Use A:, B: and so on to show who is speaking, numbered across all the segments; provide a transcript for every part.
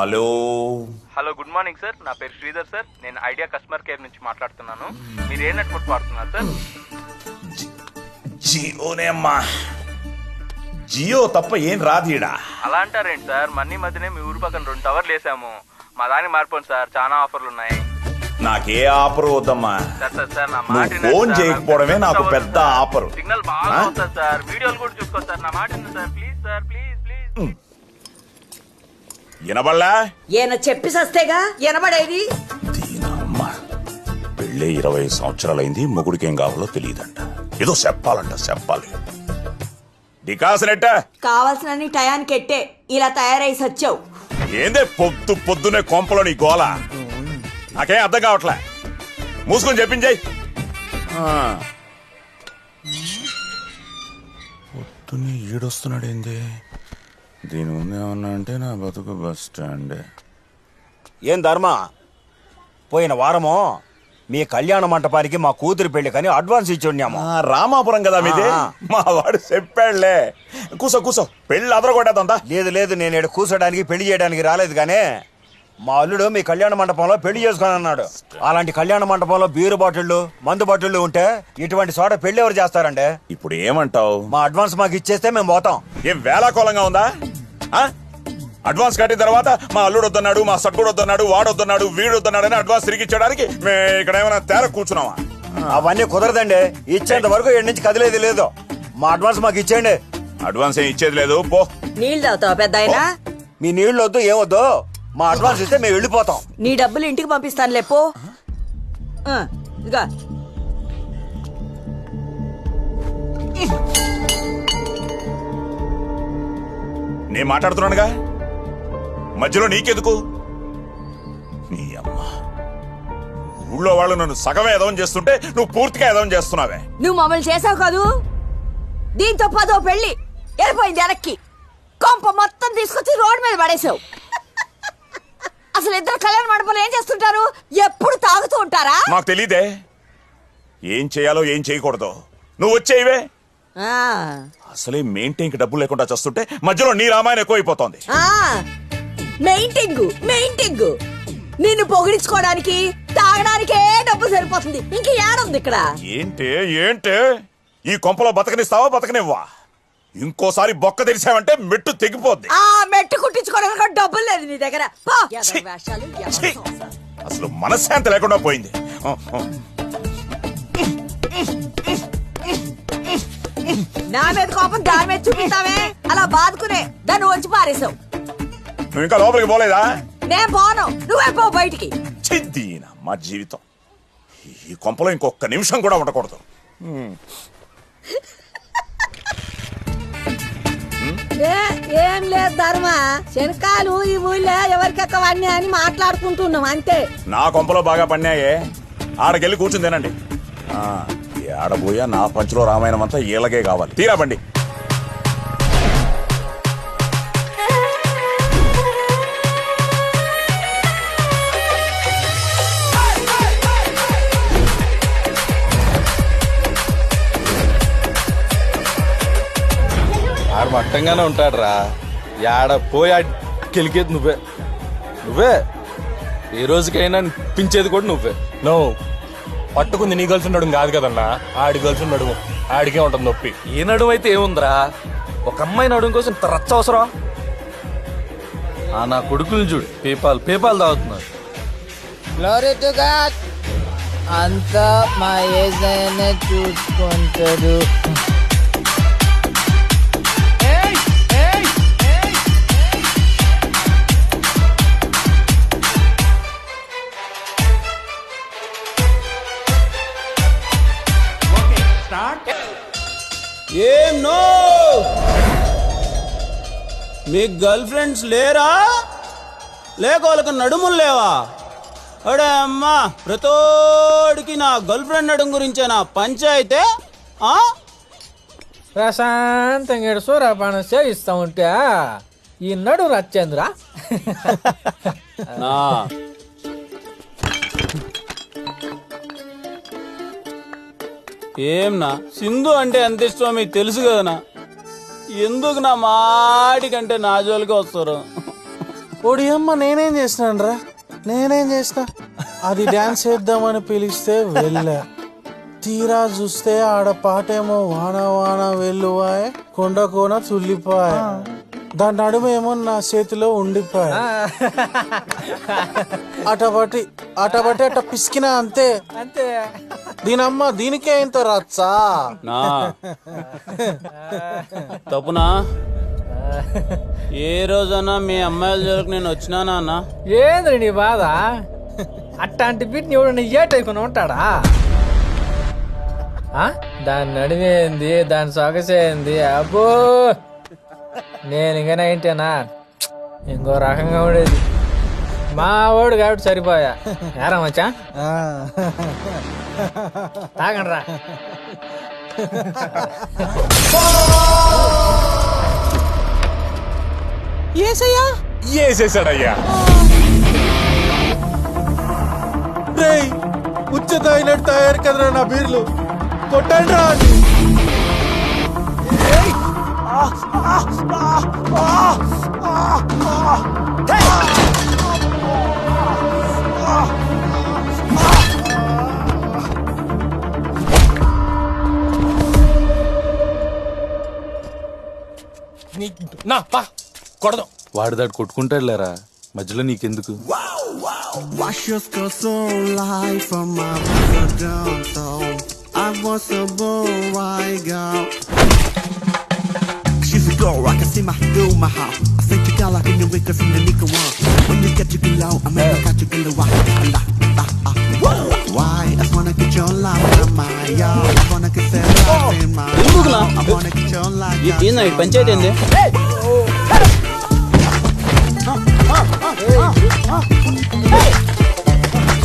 A: Hello.
B: Hello good morning sir. నా పేరు Sridhar sir. నేను ఐడియా కస్టమర్ కేర్ నుంచి మాట్లాడుతున్నాను. మీరు ఏ నెట్వర్క్ వాడుతున్నారు సార్?
A: జియోనే అమ్మా. జియో తప్ప ఏం రాదీడా?
B: అలా అంటారేంటి సార్? మన్నీ మధ్యనే మీ ఊరు పక్కన రెండు టవర్లు వేసాము. మా దానికి మారిపోండి సార్. చాలా ఆఫర్లు ఉన్నాయి.
A: నాకే ఆఫర్ వద్దమ్మా.
B: సార్ సార్ సార్ నా మాట
A: ఫోన్. చేయకపోవడమే
B: నాకు
A: పెద్ద. ఆఫరు.
B: సిగ్నల్ బాగా సార్. వీడియోలు కూడా చూసుకోండి సార్. నా మాట sir. Please sir please please.
A: వినబడలా?
C: ఈయన చెప్పి సస్తేగా? ఎనబడేది
A: దీనమ్మ పెళ్ళే ఇరవై సంవత్సరాలైంది మొగుడికి ఏం కావాలో తెలియదంట. ఏదో చెప్పాలంట చెప్పాలి. డికాసనెట్ట?
C: కావాల్సినన్ని టయానికి ఎట్టే ఇలా తయారై సచ్చావు.
A: ఏందే పొద్దు పొద్దునే కొంపలో నీ గోల? నాకేం అర్థం కావట్లే. మూసుకొని చెప్పించాయి పొద్దున్నే ఈడొస్తున్నాడు ఏంది దీని ముందు ఏమన్నా అంటే నా బతుకు బస్ స్టాండ్.
D: ఏం ధర్మ? పోయిన వారము మీ కళ్యాణ మంటపానికి మా కూతురు పెళ్ళి కానీ అడ్వాన్స్ ఇచ్చి ఉన్నాము
A: రామాపురం కదా మీది. మా వాడు చెప్పాడులే. కూసో కూసో. పెళ్ళి అదరగొట్టేద్దా
D: లేదు లేదు నేను ఇక్కడ కూర్చోడానికి పెళ్ళి చేయడానికి రాలేదు కానీ మా అల్లుడు మీ కళ్యాణ మండపంలో పెళ్ళి చేసుకొని అన్నాడు అలాంటి కళ్యాణ మండపంలో బీరు బాటిళ్ళు మందు బాటిళ్ళు ఉంటే ఇటువంటి చోట పెళ్ళి ఎవరు చేస్తారండి?
A: ఇప్పుడు ఏమంటావు?
D: మా అడ్వాన్స్ మాకు ఇచ్చేస్తే మేము పోతాం.
A: ఏం వేలాకోలంగా ఉందా? ఆ? అడ్వాన్స్ కట్టిన తర్వాత మా అల్లుడు వద్దన్నాడు మా సట్టుడు వద్దన్నాడు వాడు వద్దన్నాడు వీడు వద్దన్నాడు అని అడ్వాన్స్ తిరిగి ఇచ్చడానికి మేము ఇక్కడ ఏమైనా తేర కూర్చున్నావా
D: అవన్నీ కుదరదండి. ఇచ్చేంత వరకు ఇక్కడి నుంచి కదిలేదు లేదు. మా అడ్వాన్స్ మాకు ఇచ్చేయండి.
A: అడ్వాన్స్ ఏం ఇచ్చేది లేదు పో.
C: నీళ్ళు తాగుతావా పెద్ద
D: మీ నీళ్ళు వద్దు ఏమొద్దు మా అడ్వాన్స్ ఇస్తే మేము వెళ్ళిపోతాం.
C: నీ డబ్బులు ఇంటికి పంపిస్తాను లేపో ఇదిగా.
A: నేను మాట్లాడుతున్నానుగా? మధ్యలో నీకెందుకు? నీ అమ్మ. ఊళ్ళో వాళ్ళు నన్ను సగమే ఎదవం చేస్తుంటే నువ్వు పూర్తిగా ఎదవం చేస్తున్నావే.
C: నువ్వు మమ్మల్ని చేసావు కాదు? దీంతో పదో పెళ్ళి వెళ్ళిపోయింది వెనక్కి. కొంప మొత్తం తీసుకొచ్చి రోడ్డు మీద పడేసావు అసలు ఇద్దరు కళ్యాణ మండపంలో ఏం చేస్తుంటారు? ఎప్పుడు తాగుతూ ఉంటారా?
A: నాకు తెలీదే. ఏం చేయాలో ఏం చేయకూడదు. నువ్వు వచ్చేయివే.
C: ఆ,
A: అసలే మెయింటైన్కి డబ్బులు లేకుండా చేస్తుంటే మధ్యలో నీ రామాయణం ఎక్కువైపోతోంది.
C: ఆ, మెయింటింగ్ మెయింటింగ్ నిన్ను పొగిడించుకోవడానికి తాగడానికే డబ్బు సరిపోతుంది. ఇంక ఏడుంది ఇక్కడ.
A: ఏంటి ఏంటి? ఈ కొంపలో బతకనిస్తావా బతకనివ్వా? ఇంకోసారి బొక్క తెరిచావంటే మెట్టు తెగిపోద్ది.
C: ఆ మెట్టు కుట్టించుకోవడానికి కూడా డబ్బులు లేదు నీ దగ్గర. పో.
A: ఛీ!
C: వేషాలు,
A: ఛీ! అసలు మనశ్శాంతి లేకుండా పోయింది. ఆ, ఆ.
C: నా మీద కోపం దాని మీద చూపిస్తావే? అలా బాదుకునే దాన్ని వచ్చి పారేసావు.
A: నువ్వు ఇంకా లోపలికి పోలేదా?
C: నేను పోను. నువ్వే పో బయటికి.
A: చిద్దీన మా జీవితం. ఈ కొంపలో ఇంకొక నిమిషం కూడా ఉండకూడదు.
E: ఏం లేదు ధర్మ. శనకాలు ఈ ఊళ్ళో ఎవరికెక్కవన్నీ అని మాట్లాడుకుంటున్నాం అంతే.
A: నా కొంపలో బాగా పన్నాయే ఆడకెళ్ళి కూర్చుని తినండి. ఆడబోయా నా పంచులో రామాయణం అంతా ఈలగే కావాలి. తీరా బండి.
F: ఆడు మట్టంగానే ఉంటాడురా. యాడ పోయి ఆడి గెలికేది నువ్వే. నువ్వే. ఏ రోజుకైనా పించేది కూడా నువ్వే.
G: నో. పట్టుకుంది నీ గర్ల్స్ ఉండడం కాదు కదన్నా. ఆడి గర్ల్స్ ఉండడం. ఆడికే ఉంటుంది నొప్పి.
F: ఏ నడుము అయితే ఏముందిరా? ఒక అమ్మాయి నడుము కోసం ఇంత రచ్చ అవసరం? ఆ నా కొడుకులు చూడు. పేపాల్ పేపాల్ తాగుతున్నారు
H: గ్లోరీ టు గాడ్ అంతా మా ఏజైనా చూసుకుంటాడు.
I: మీకు గర్ల్ ఫ్రెండ్స్ లేరా? లేక వాళ్ళకి నడుములు లేవా? అడే అమ్మా ప్రతోడికి నా గర్ల్ ఫ్రెండ్ నడుము గురించే నా పంచాయితే ఆ?
H: ప్రశాంతంగా సూర్యపానం సేవిస్తా ఉంటే ఈ నడు రచ్చేంద్ర?
I: నా. ఏం నా? సింధు అంటే ఎంత ఇష్టమో మీకు తెలుసు కదనా? ఎందుకు నా మాటికంటే నా జోలికి వస్తారు?
F: ఓడి అమ్మ నేనేం చేసినాను రా నేనేం చేసిన అది డాన్స్ చేద్దామని పిలిస్తే వెళ్ళా. తీరా చూస్తే ఆడ పాటేమో వాన వాన వెల్లువాయ్ కొండ కోన తుల్లిపాయ్. దాని నడుమేమో నా చేతిలో ఉండిపోయా అటబట్టి అటబట్టి అట పిసికినా అంతే.
H: అంతే.
F: దీనమ్మ దీనికే ఇంత రచ్చా?
I: నా. తప్పునా? ఏ రోజన్నా మీ అమ్మాయిల జోలికి నేను వచ్చినానా అన్న
H: ఏంద్రి నీ బాధ? అట్లాంటి బిడ్ని ఎవడన్నా ఏటైకుని ఉంటాడా? ఆ? దాని నడివేంది దాని సొగసేంది? అబ్బో! నేను ఇంకా నైంటేనా ఇంకో రకంగా ఉండేది. మా వాడు కాబట్టి సరిపోయా. ఏరా మచ్చా? తాగండి రా
F: ఉచ్చ తాగినట్టు తయారు కదరా నా బీర్లు. కొట్టండి రా
G: నీ- పా కొడదాం
F: వాడు దాడు కొట్టుకుంటాడు లేరా మధ్యలో నీకెందుకు
J: from my downtown. I was a boy girl. see my girl, my heart. I think you got like in the wake from the Nika one. When you get to get low, I'm gonna catch you get low. Why? I wanna get your love, in my yard. I wanna get your love, in my
I: yard.
J: I wanna get your life
I: in my yard. ಏನು ಈ ಪಂಚಾಯತ್ ಎಂದೆ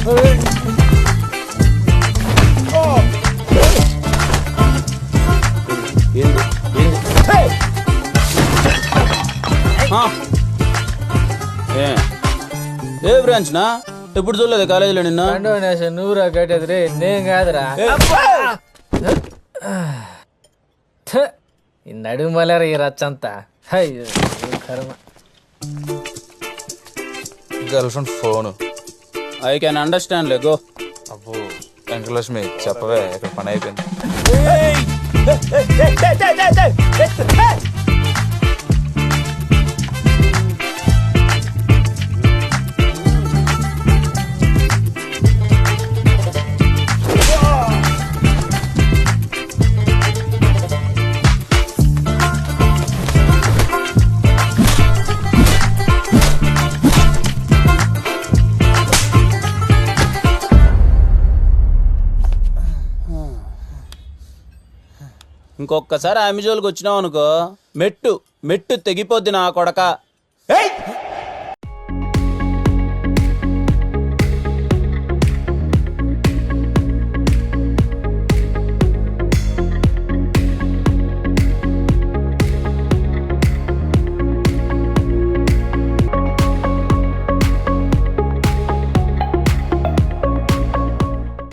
I: Hey! ఏ ఏ branch నా ఎప్పుడు చూడలేదు కాలేజీలో నిన్న
H: నువ్వురా కట్టేది రే నేను కాదురా థ, ఈ నడుము మలేరా ఈ రచ్చంతా అయ్యో కర్మ
F: girlfriend phone
I: I can understand లే గో
F: అబ్బో వెంకటలక్ష్మి చెప్పవే ఇక్కడ పని అయిపోయింది
I: ఇంకొకసారి ఆమె జోలికి వచ్చినావు అనుకో మెట్టు మెట్టు తెగిపోద్ది నా కొడక.
D: ఏయ్!